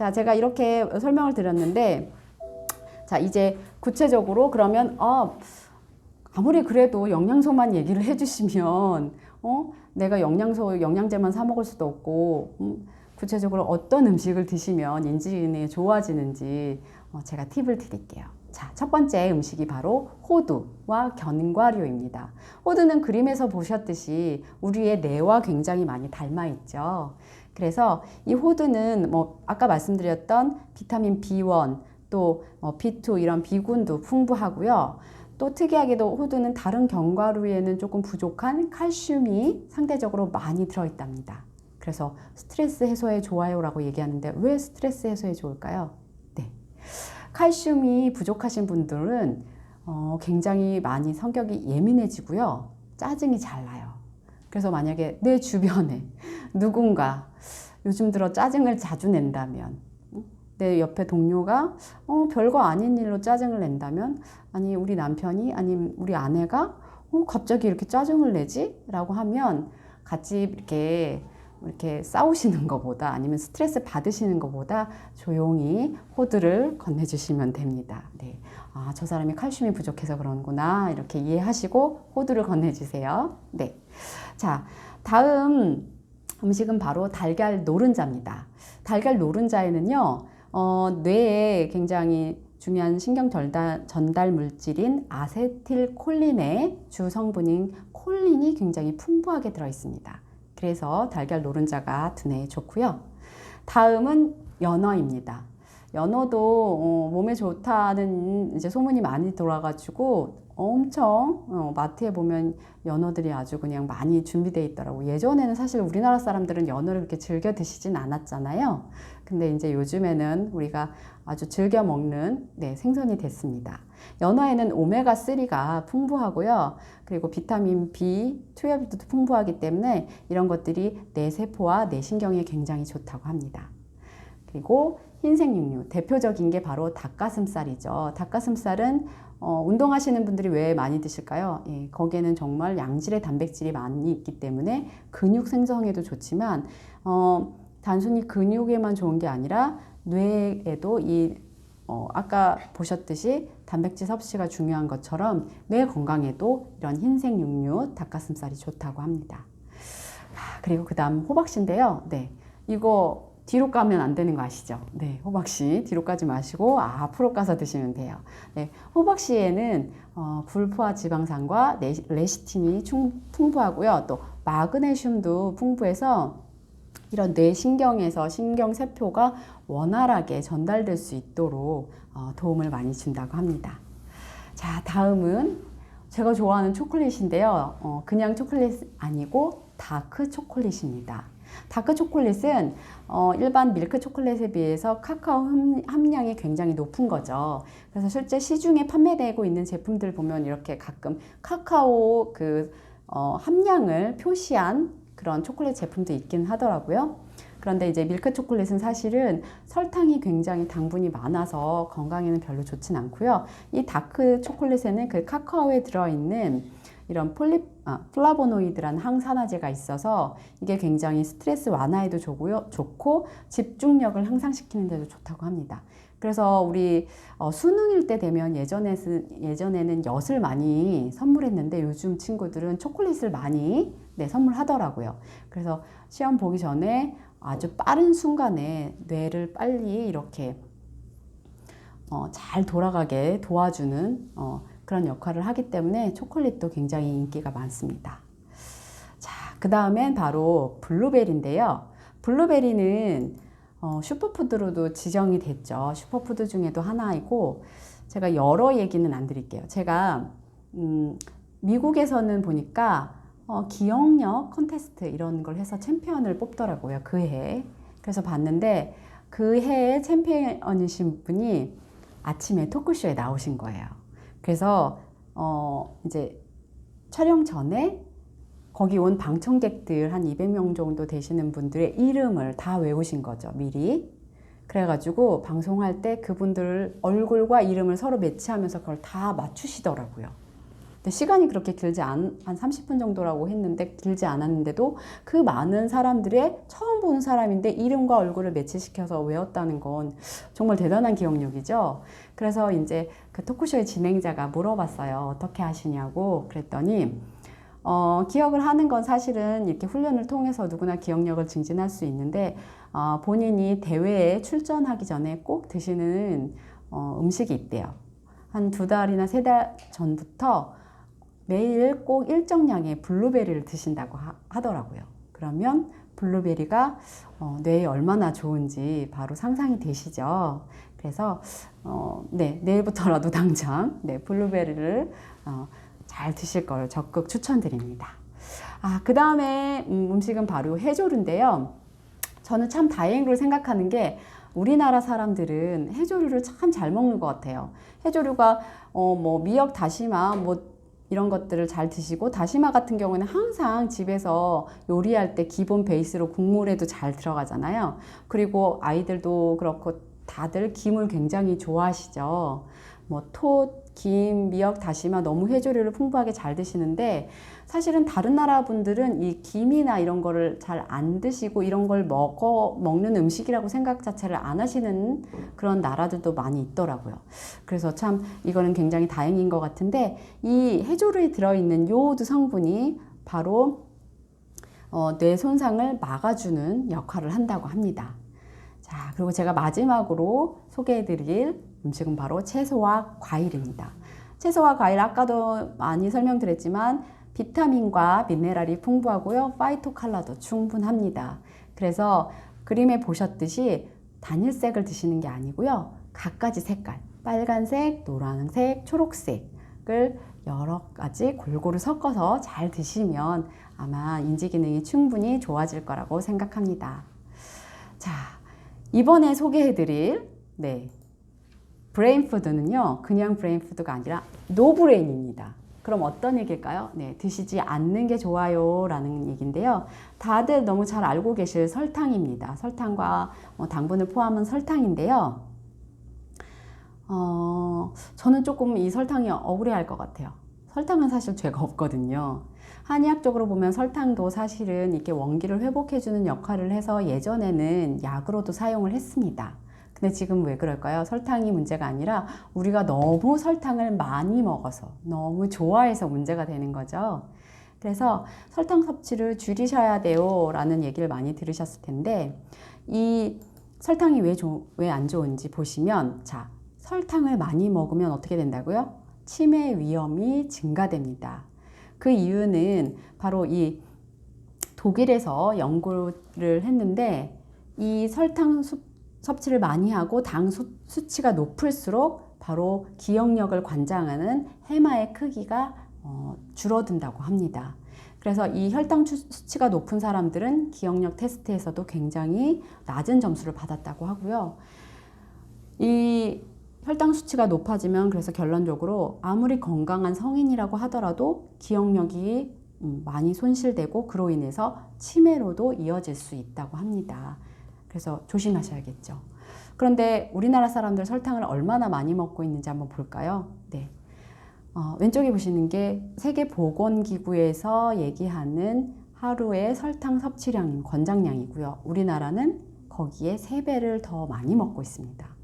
자, 제가 이렇게 설명을 드렸는데, 자, 이제 구체적으로 그러면, 아, 아무리 그래도 영양소만 얘기를 해주시면, 어, 내가 영양소, 영양제만 사 먹을 수도 없고, 음, 구체적으로 어떤 음식을 드시면 인지능이 좋아지는지 어, 제가 팁을 드릴게요. 자, 첫 번째 음식이 바로 호두와 견과류입니다. 호두는 그림에서 보셨듯이 우리의 뇌와 굉장히 많이 닮아 있죠. 그래서 이 호두는 뭐 아까 말씀드렸던 비타민 B1 또 어, B2 이런 비군도 풍부하고요. 또 특이하게도 호두는 다른 견과류에는 조금 부족한 칼슘이 상대적으로 많이 들어있답니다. 그래서 스트레스 해소에 좋아요라고 얘기하는데 왜 스트레스 해소에 좋을까요? 네. 칼슘이 부족하신 분들은 어, 굉장히 많이 성격이 예민해지고요. 짜증이 잘 나요. 그래서 만약에 내 주변에 누군가 요즘 들어 짜증을 자주 낸다면 내 옆에 동료가 어, 별거 아닌 일로 짜증을 낸다면 아니 우리 남편이 아니면 우리 아내가 어, 갑자기 이렇게 짜증을 내지? 라고 하면 같이 이렇게 이렇게 싸우시는 것보다 아니면 스트레스 받으시는 것보다 조용히 호두를 건네주시면 됩니다. 네. 아, 저 사람이 칼슘이 부족해서 그런구나. 이렇게 이해하시고 호두를 건네주세요. 네. 자, 다음 음식은 바로 달걀 노른자입니다. 달걀 노른자에는요, 어, 뇌에 굉장히 중요한 신경 전달, 전달 물질인 아세틸콜린의 주 성분인 콜린이 굉장히 풍부하게 들어 있습니다. 그래서 달걀 노른자가 두뇌에 좋고요. 다음은 연어입니다. 연어도 어, 몸에 좋다는 이제 소문이 많이 돌아가지고 엄청 어, 마트에 보면 연어들이 아주 그냥 많이 준비되어 있더라고. 예전에는 사실 우리나라 사람들은 연어를 그렇게 즐겨 드시진 않았잖아요. 근데 이제 요즘에는 우리가 아주 즐겨 먹는 네, 생선이 됐습니다. 연어에는 오메가3가 풍부하고요. 그리고 비타민 B12도 풍부하기 때문에 이런 것들이 뇌 세포와 뇌 신경에 굉장히 좋다고 합니다. 그리고 흰색 육류 대표적인 게 바로 닭가슴살이죠. 닭가슴살은 어, 운동하시는 분들이 왜 많이 드실까요? 예, 거기에는 정말 양질의 단백질이 많이 있기 때문에 근육 생성에도 좋지만 어, 단순히 근육에만 좋은 게 아니라 뇌에도 이 어, 아까 보셨듯이 단백질 섭취가 중요한 것처럼 뇌 건강에도 이런 흰색 육류 닭가슴살이 좋다고 합니다. 아, 그리고 그 다음 호박씨인데요. 네, 이거 뒤로 까면 안 되는 거 아시죠? 네, 호박씨 뒤로 까지 마시고 아, 앞으로 까서 드시면 돼요. 네, 호박씨에는 어, 불포화 지방산과 레, 레시틴이 충, 풍부하고요. 또 마그네슘도 풍부해서 이런 뇌신경에서 신경세포가 원활하게 전달될 수 있도록 어, 도움을 많이 준다고 합니다. 자, 다음은 제가 좋아하는 초콜릿인데요. 어, 그냥 초콜릿 아니고 다크 초콜릿입니다. 다크 초콜릿은 어, 일반 밀크 초콜릿에 비해서 카카오 함량이 굉장히 높은 거죠. 그래서 실제 시중에 판매되고 있는 제품들 보면 이렇게 가끔 카카오 그 어, 함량을 표시한 그런 초콜릿 제품도 있긴 하더라고요. 그런데 이제 밀크 초콜릿은 사실은 설탕이 굉장히 당분이 많아서 건강에는 별로 좋진 않고요. 이 다크 초콜릿에는 그 카카오에 들어있는 이런 폴리, 아, 플라보노이드라는 항산화제가 있어서 이게 굉장히 스트레스 완화에도 좋고요, 좋고 집중력을 향상시키는 데도 좋다고 합니다. 그래서 우리 어, 수능일 때 되면 예전에 예전에는 엿을 많이 선물했는데 요즘 친구들은 초콜릿을 많이 네, 선물하더라고요. 그래서 시험 보기 전에 아주 빠른 순간에 뇌를 빨리 이렇게 어, 잘 돌아가게 도와주는 어, 그런 역할을 하기 때문에 초콜릿도 굉장히 인기가 많습니다. 자, 그 다음엔 바로 블루베리인데요. 블루베리는 어, 슈퍼푸드로도 지정이 됐죠. 슈퍼푸드 중에도 하나이고 제가 여러 얘기는 안 드릴게요. 제가 음, 미국에서는 보니까 어, 기억력 컨테스트 이런 걸 해서 챔피언을 뽑더라고요. 그 해에. 그래서 봤는데 그 해에 챔피언이신 분이 아침에 토크쇼에 나오신 거예요. 그래서 어, 이제 촬영 전에 거기 온 방청객들 한 200명 정도 되시는 분들의 이름을 다 외우신 거죠, 미리. 그래가지고 방송할 때 그분들 얼굴과 이름을 서로 매치하면서 그걸 다 맞추시더라고요. 근데 시간이 그렇게 길지 않, 한 30분 정도라고 했는데 길지 않았는데도 그 많은 사람들의 처음 보는 사람인데 이름과 얼굴을 매치시켜서 외웠다는 건 정말 대단한 기억력이죠. 그래서 이제 그 토크쇼의 진행자가 물어봤어요. 어떻게 하시냐고 그랬더니 어, 기억을 하는 건 사실은 이렇게 훈련을 통해서 누구나 기억력을 증진할 수 있는데 어, 본인이 대회에 출전하기 전에 꼭 드시는 어, 음식이 있대요. 한 두 달이나 세 달 전부터 매일 꼭 일정량의 블루베리를 드신다고 하, 더라고요 그러면 블루베리가 어, 뇌에 얼마나 좋은지 바로 상상이 되시죠. 그래서 어, 네 내일부터라도 당장 네 블루베리를 어, 잘 드실 걸 적극 추천드립니다. 아, 그 다음에 음, 음식은 바로 해조류인데요. 저는 참 다행으로 생각하는 게 우리나라 사람들은 해조류를 참 잘 먹는 것 같아요. 해조류가 어, 뭐 미역, 다시마, 뭐 이런 것들을 잘 드시고 다시마 같은 경우는 항상 집에서 요리할 때 기본 베이스로 국물에도 잘 들어가잖아요. 그리고 아이들도 그렇고 다들 김을 굉장히 좋아하시죠. 뭐 톳, 김, 미역, 다시마 너무 해조류를 풍부하게 잘 드시는데 사실은 다른 나라 분들은 이 김이나 이런 거를 잘 안 드시고 이런 걸 먹어 먹는 음식이라고 생각 자체를 안 하시는 그런 나라들도 많이 있더라고요. 그래서 참 이거는 굉장히 다행인 것 같은데 이 해조류에 들어있는 요오드 성분이 바로 어, 뇌 손상을 막아주는 역할을 한다고 합니다. 자, 그리고 제가 마지막으로 소개해드릴 음식은 바로 채소와 과일입니다. 채소와 과일 아까도 많이 설명드렸지만 비타민과 미네랄이 풍부하고요. 파이토칼라도 충분합니다. 그래서 그림에 보셨듯이 단일색을 드시는 게 아니고요. 각가지 색깔, 빨간색, 노란색, 초록색을 여러 가지 골고루 섞어서 잘 드시면 아마 인지 기능이 충분히 좋아질 거라고 생각합니다. 자, 이번에 소개해 드릴 네. 브레인푸드는요, 그냥 브레인푸드가 아니라 노브레인입니다. 그럼 어떤 얘기일까요? 네, 드시지 않는 게 좋아요 라는 얘기인데요. 다들 너무 잘 알고 계실 설탕입니다. 설탕과 뭐 당분을 포함한 설탕인데요. 어, 저는 조금 이 설탕이 억울해할 것 같아요. 설탕은 사실 죄가 없거든요. 한의학적으로 보면 설탕도 사실은 이렇게 원기를 회복해주는 역할을 해서 예전에는 약으로도 사용을 했습니다. 근데 지금 왜 그럴까요? 설탕이 문제가 아니라 우리가 너무 설탕을 많이 먹어서 너무 좋아해서 문제가 되는 거죠. 그래서 설탕 섭취를 줄이셔야 돼요 라는 얘기를 많이 들으셨을 텐데 이 설탕이 왜 안 좋은지 보시면 자 설탕을 많이 먹으면 어떻게 된다고요? 치매 위험이 증가됩니다. 그 이유는 바로 이 독일에서 연구를 했는데 이 설탕 수, 섭취를 많이 하고 당 수, 수치가 높을수록 바로 기억력을 관장하는 해마의 크기가 어, 줄어든다고 합니다. 그래서 이 혈당 수치가 높은 사람들은 기억력 테스트에서도 굉장히 낮은 점수를 받았다고 하고요. 이 혈당 수치가 높아지면 그래서 결론적으로 아무리 건강한 성인이라고 하더라도 기억력이 음, 많이 손실되고 그로 인해서 치매로도 이어질 수 있다고 합니다. 그래서 조심하셔야겠죠. 그런데 우리나라 사람들 설탕을 얼마나 많이 먹고 있는지 한번 볼까요? 네. 어, 왼쪽에 보시는 게 세계보건기구에서 얘기하는 하루의 설탕 섭취량 권장량이고요. 우리나라는 거기에 3배를 더 많이 먹고 있습니다.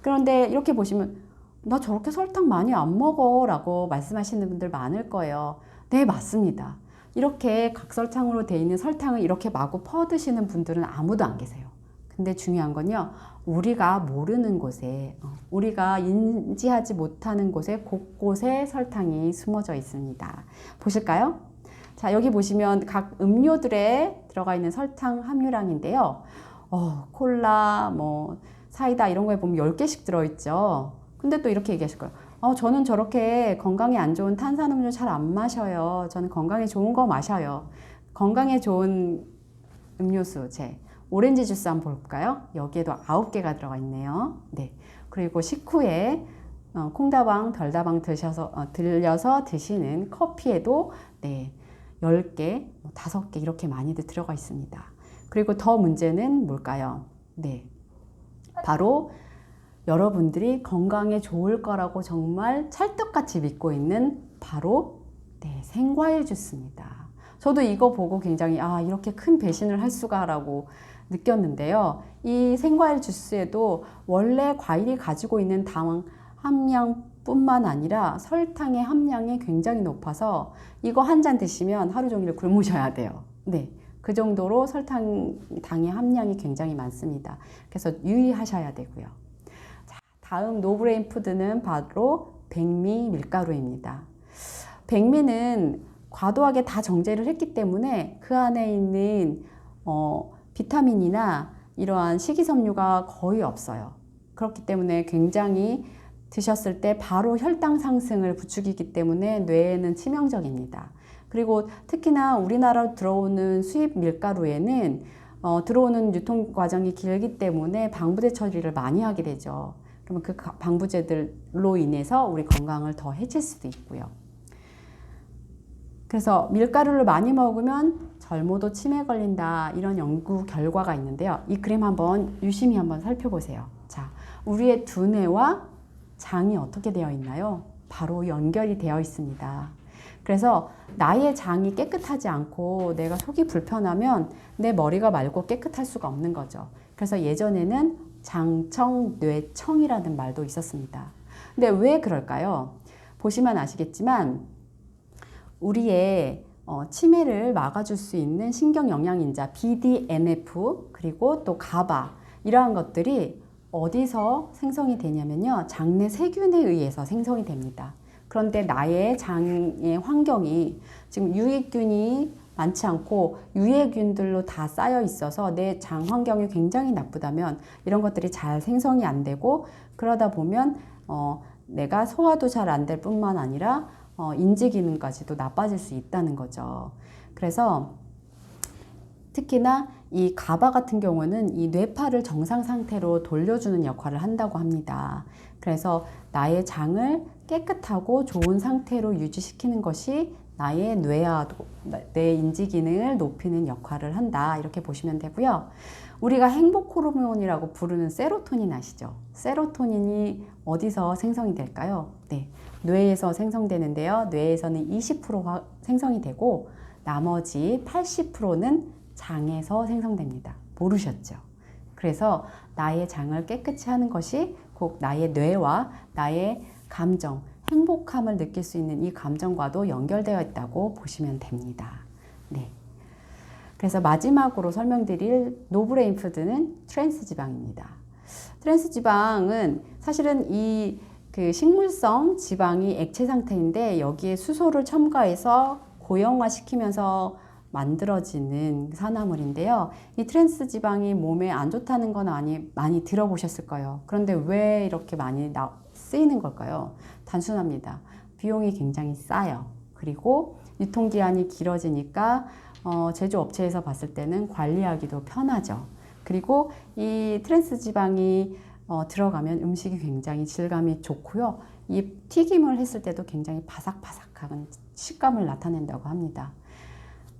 그런데 이렇게 보시면 나 저렇게 설탕 많이 안 먹어 라고 말씀하시는 분들 많을 거예요. 네, 맞습니다. 이렇게 각설탕으로 되어 있는 설탕을 이렇게 마구 퍼 드시는 분들은 아무도 안 계세요. 근데 중요한 건요, 우리가 모르는 곳에, 어, 우리가 인지하지 못하는 곳에 곳곳에 설탕이 숨어져 있습니다. 보실까요? 자, 여기 보시면 각 음료들에 들어가 있는 설탕 함유량인데요. 어, 콜라, 뭐, 사이다 이런 거에 보면 10개씩 들어있죠. 근데 또 이렇게 얘기하실 거예요. 어, 저는 저렇게 건강에 안 좋은 탄산음료 잘 안 마셔요. 저는 건강에 좋은 거 마셔요. 건강에 좋은 음료수, 제 오렌지 주스 한번 볼까요? 여기에도 9개가 들어가 있네요. 네. 그리고 식후에 어, 콩다방, 덜다방 드셔서, 어, 들려서 드시는 커피에도 네, 10개, 5개 뭐 이렇게 많이들 들어가 있습니다. 그리고 더 문제는 뭘까요? 네. 바로 여러분들이 건강에 좋을 거라고 정말 찰떡같이 믿고 있는 바로 네, 생과일 주스입니다. 저도 이거 보고 굉장히 아 이렇게 큰 배신을 할 수가라고 느꼈는데요. 이 생과일 주스에도 원래 과일이 가지고 있는 당 함량뿐만 아니라 설탕의 함량이 굉장히 높아서 이거 한 잔 드시면 하루 종일 굶으셔야 돼요. 네. 그 정도로 설탕 당의 함량이 굉장히 많습니다. 그래서 유의하셔야 되고요. 자, 다음 노브레인 푸드는 바로 백미 밀가루입니다. 백미는 과도하게 다 정제를 했기 때문에 그 안에 있는 어, 비타민이나 이러한 식이섬유가 거의 없어요. 그렇기 때문에 굉장히 드셨을 때 바로 혈당 상승을 부추기기 때문에 뇌에는 치명적입니다. 그리고 특히나 우리나라로 들어오는 수입 밀가루에는 어, 들어오는 유통 과정이 길기 때문에 방부제 처리를 많이 하게 되죠. 그러면 그 방부제들로 인해서 우리 건강을 더 해칠 수도 있고요. 그래서 밀가루를 많이 먹으면 젊어도 치매 걸린다 이런 연구 결과가 있는데요. 이 그림 한번 유심히 한번 살펴보세요. 자, 우리의 두뇌와 장이 어떻게 되어 있나요? 바로 연결이 되어 있습니다. 그래서 나의 장이 깨끗하지 않고 내가 속이 불편하면 내 머리가 맑고 깨끗할 수가 없는 거죠. 그래서 예전에는 장청, 뇌청이라는 말도 있었습니다. 근데 왜 그럴까요? 보시면 아시겠지만 우리의 어, 치매를 막아줄 수 있는 신경 영양인자 BDNF 그리고 또 가바 이러한 것들이 어디서 생성이 되냐면요 장내 세균에 의해서 생성이 됩니다. 그런데 나의 장의 환경이 지금 유익균이 많지 않고 유해균들로 다 쌓여 있어서 내 장 환경이 굉장히 나쁘다면 이런 것들이 잘 생성이 안 되고 그러다 보면 어, 내가 소화도 잘 안 될 뿐만 아니라 어, 인지 기능까지도 나빠질 수 있다는 거죠. 그래서 특히나 이 가바 같은 경우는 이 뇌파를 정상 상태로 돌려주는 역할을 한다고 합니다. 그래서 나의 장을 깨끗하고 좋은 상태로 유지시키는 것이 나의 뇌하도 내 인지 기능을 높이는 역할을 한다 이렇게 보시면 되고요. 우리가 행복 호르몬이라고 부르는 세로토닌 아시죠? 세로토닌이 어디서 생성이 될까요? 네, 뇌에서 생성되는데요. 뇌에서는 20% 생성이 되고 나머지 80%는 장에서 생성됩니다. 모르셨죠? 그래서 나의 장을 깨끗이 하는 것이 꼭 나의 뇌와 나의 감정, 행복함을 느낄 수 있는 이 감정과도 연결되어 있다고 보시면 됩니다. 네. 그래서 마지막으로 설명드릴 노브레인 푸드는 트랜스 지방입니다. 트랜스 지방은 사실은 이 그 식물성 지방이 액체 상태인데 여기에 수소를 첨가해서 고형화 시키면서 만들어지는 산화물인데요. 이 트랜스 지방이 몸에 안 좋다는 건 아니, 많이 들어보셨을 거예요. 그런데 왜 이렇게 많이 나, 쓰이는 걸까요? 단순합니다. 비용이 굉장히 싸요. 그리고 유통기한이 길어지니까 어, 제조업체에서 봤을 때는 관리하기도 편하죠. 그리고 이 트랜스 지방이 어, 들어가면 음식이 굉장히 질감이 좋고요. 이 튀김을 했을 때도 굉장히 바삭바삭한 식감을 나타낸다고 합니다.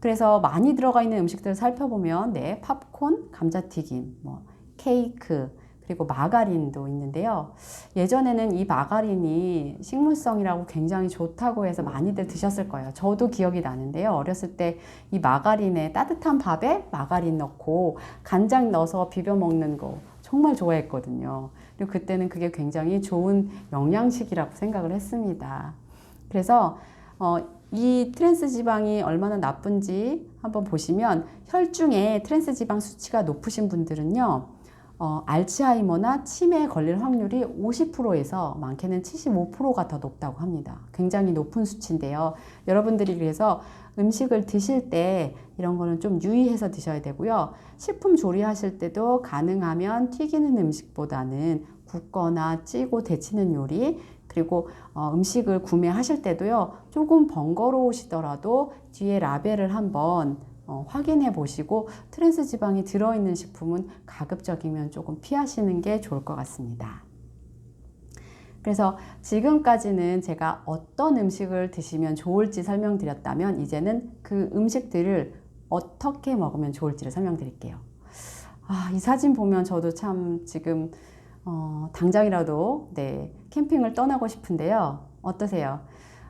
그래서 많이 들어가 있는 음식들을 살펴보면 네, 팝콘, 감자튀김, 뭐 케이크, 그리고 마가린도 있는데요. 예전에는 이 마가린이 식물성이라고 굉장히 좋다고 해서 많이들 드셨을 거예요. 저도 기억이 나는데요. 어렸을 때 이 마가린에 따뜻한 밥에 마가린 넣고 간장 넣어서 비벼 먹는 거 정말 좋아했거든요. 그리고 그때는 그게 굉장히 좋은 영양식이라고 생각을 했습니다. 그래서 어, 이 트랜스 지방이 얼마나 나쁜지 한번 보시면 혈중에 트랜스 지방 수치가 높으신 분들은요. 어, 알츠하이머나 치매에 걸릴 확률이 50%에서 많게는 75%가 더 높다고 합니다. 굉장히 높은 수치인데요. 여러분들이 그래서 음식을 드실 때 이런 거는 좀 유의해서 드셔야 되고요. 식품 조리하실 때도 가능하면 튀기는 음식보다는 굽거나 찌고 데치는 요리 그리고 어, 음식을 구매하실 때도요. 조금 번거로우시더라도 뒤에 라벨을 한번 어, 확인해 보시고 트랜스 지방이 들어있는 식품은 가급적이면 조금 피하시는 게 좋을 것 같습니다. 그래서 지금까지는 제가 어떤 음식을 드시면 좋을지 설명드렸다면 이제는 그 음식들을 어떻게 먹으면 좋을지를 설명드릴게요. 아, 이 사진 보면 저도 참 지금 어, 당장이라도 네, 캠핑을 떠나고 싶은데요. 어떠세요?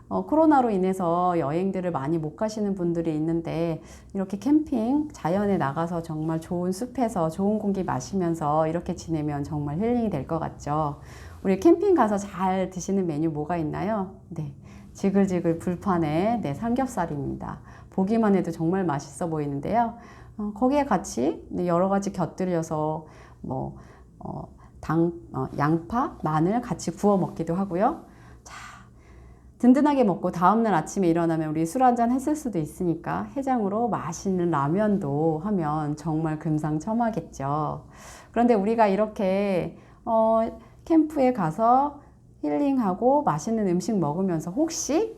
어, 코로나로 인해서 여행들을 많이 못 가시는 분들이 있는데 이렇게 캠핑 자연에 나가서 정말 좋은 숲에서 좋은 공기 마시면서 이렇게 지내면 정말 힐링이 될 것 같죠. 우리 캠핑 가서 잘 드시는 메뉴 뭐가 있나요? 네. 지글지글 불판에 네, 삼겹살입니다. 보기만 해도 정말 맛있어 보이는데요. 어, 거기에 같이 네, 여러 가지 곁들여서 뭐 어, 당, 어, 양파, 마늘 같이 구워 먹기도 하고요. 자, 든든하게 먹고 다음날 아침에 일어나면 우리 술 한잔 했을 수도 있으니까 해장으로 맛있는 라면도 하면 정말 금상첨화겠죠. 그런데 우리가 이렇게 어, 캠프에 가서 힐링하고 맛있는 음식 먹으면서 혹시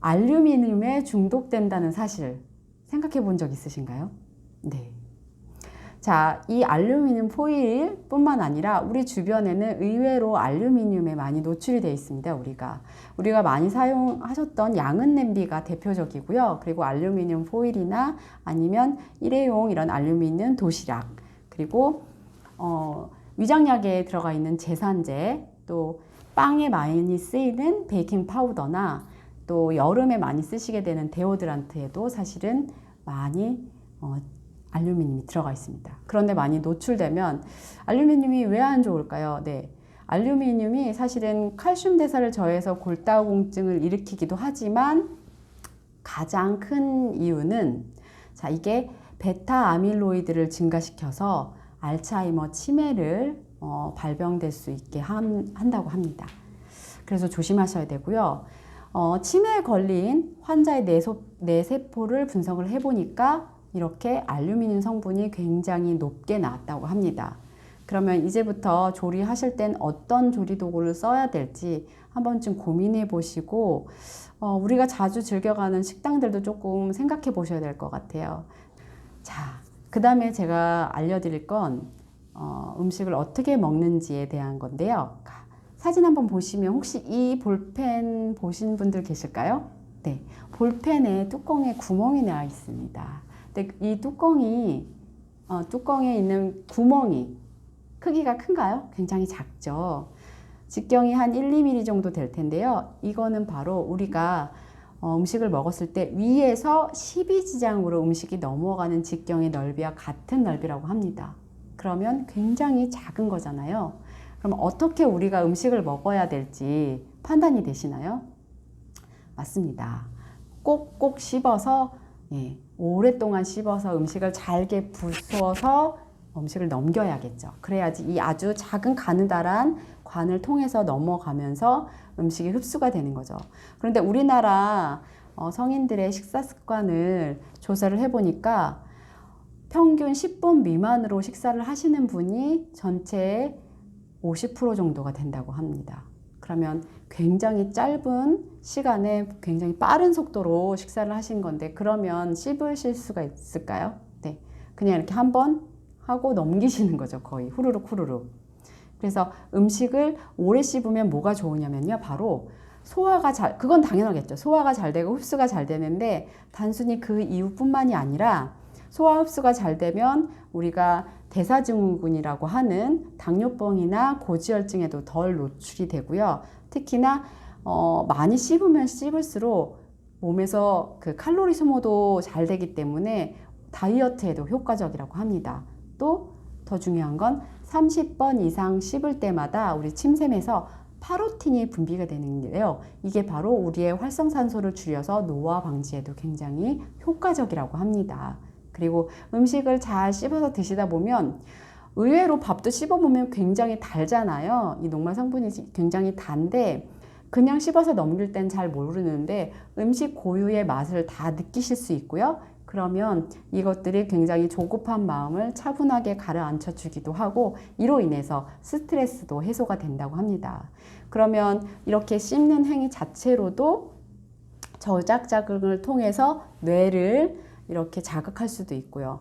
알루미늄에 중독된다는 사실 생각해 본 적 있으신가요? 네. 자, 이 알루미늄 포일 뿐만 아니라 우리 주변에는 의외로 알루미늄에 많이 노출이 되어 있습니다, 우리가. 우리가 많이 사용하셨던 양은 냄비가 대표적이고요. 그리고 알루미늄 포일이나 아니면 일회용 이런 알루미늄 도시락, 그리고 어, 위장약에 들어가 있는 제산제, 또 빵에 많이 쓰이는 베이킹 파우더나 또 여름에 많이 쓰시게 되는 데오드란트에도 사실은 많이 어, 알루미늄이 들어가 있습니다. 그런데 많이 노출되면 알루미늄이 왜 안 좋을까요? 네. 알루미늄이 사실은 칼슘 대사를 저해서 골다공증을 일으키기도 하지만 가장 큰 이유는 자, 이게 베타 아밀로이드를 증가시켜서 알츠하이머 치매를 어, 발병될 수 있게 한, 한다고 합니다. 그래서 조심하셔야 되고요. 어, 치매에 걸린 환자의 뇌소, 뇌세포를 분석을 해보니까 이렇게 알루미늄 성분이 굉장히 높게 나왔다고 합니다. 그러면 이제부터 조리하실 땐 어떤 조리 도구를 써야 될지 한 번쯤 고민해 보시고 어, 우리가 자주 즐겨가는 식당들도 조금 생각해 보셔야 될 것 같아요. 자, 그 다음에 제가 알려드릴 건 어, 음식을 어떻게 먹는지에 대한 건데요. 사진 한번 보시면 혹시 이 볼펜 보신 분들 계실까요? 네, 볼펜에 뚜껑에 구멍이 나 있습니다. 근데 이 뚜껑이 어, 뚜껑에 있는 구멍이 크기가 큰가요? 굉장히 작죠. 직경이 한 1, 2mm 정도 될 텐데요. 이거는 바로 우리가 어, 음식을 먹었을 때 위에서 12지장으로 음식이 넘어가는 직경의 넓이와 같은 넓이라고 합니다. 그러면 굉장히 작은 거잖아요. 그럼 어떻게 우리가 음식을 먹어야 될지 판단이 되시나요? 맞습니다. 꼭꼭 씹어서 예, 오랫동안 씹어서 음식을 잘게 부수어서 음식을 넘겨야겠죠. 그래야지 이 아주 작은 가느다란 관을 통해서 넘어가면서 음식이 흡수가 되는 거죠. 그런데 우리나라 어, 성인들의 식사 습관을 조사를 해보니까 평균 10분 미만으로 식사를 하시는 분이 전체의 50% 정도가 된다고 합니다. 그러면 굉장히 짧은 시간에 굉장히 빠른 속도로 식사를 하신 건데 그러면 씹으실 수가 있을까요? 네. 그냥 이렇게 한 번 하고 넘기시는 거죠. 거의 후루룩 후루룩. 그래서 음식을 오래 씹으면 뭐가 좋으냐면요. 바로 소화가 잘, 그건 당연하겠죠. 소화가 잘 되고 흡수가 잘 되는데 단순히 그 이유뿐만이 아니라 소화 흡수가 잘 되면 우리가 대사증후군이라고 하는 당뇨병이나 고지혈증에도 덜 노출이 되고요. 특히나 어, 많이 씹으면 씹을수록 몸에서 그 칼로리 소모도 잘 되기 때문에 다이어트에도 효과적이라고 합니다. 또 더 중요한 건 30번 이상 씹을 때마다 우리 침샘에서 파로틴이 분비가 되는데요. 이게 바로 우리의 활성산소를 줄여서 노화 방지에도 굉장히 효과적이라고 합니다. 그리고 음식을 잘 씹어서 드시다 보면 의외로 밥도 씹어보면 굉장히 달잖아요. 이 녹말 성분이 굉장히 단데 그냥 씹어서 넘길 땐 잘 모르는데 음식 고유의 맛을 다 느끼실 수 있고요. 그러면 이것들이 굉장히 조급한 마음을 차분하게 가라앉혀 주기도 하고 이로 인해서 스트레스도 해소가 된다고 합니다. 그러면 이렇게 씹는 행위 자체로도 저작 자극을 통해서 뇌를 이렇게 자극할 수도 있고요.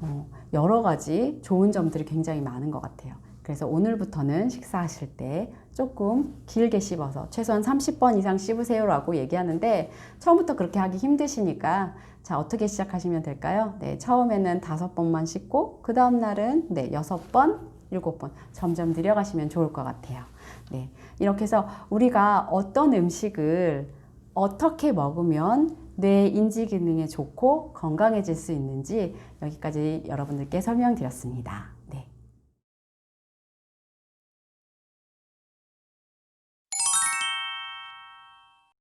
어, 여러 가지 좋은 점들이 굉장히 많은 것 같아요. 그래서 오늘부터는 식사하실 때 조금 길게 씹어서 최소한 30번 이상 씹으세요라고 얘기하는데 처음부터 그렇게 하기 힘드시니까 자 어떻게 시작하시면 될까요? 네 처음에는 다섯 번만 씹고 그 다음 날은 네 여섯 번 일곱 번 점점 늘려가시면 좋을 것 같아요. 네. 이렇게 해서 우리가 어떤 음식을 어떻게 먹으면 뇌 인지 기능에 좋고 건강해질 수 있는지 여기까지 여러분들께 설명드렸습니다.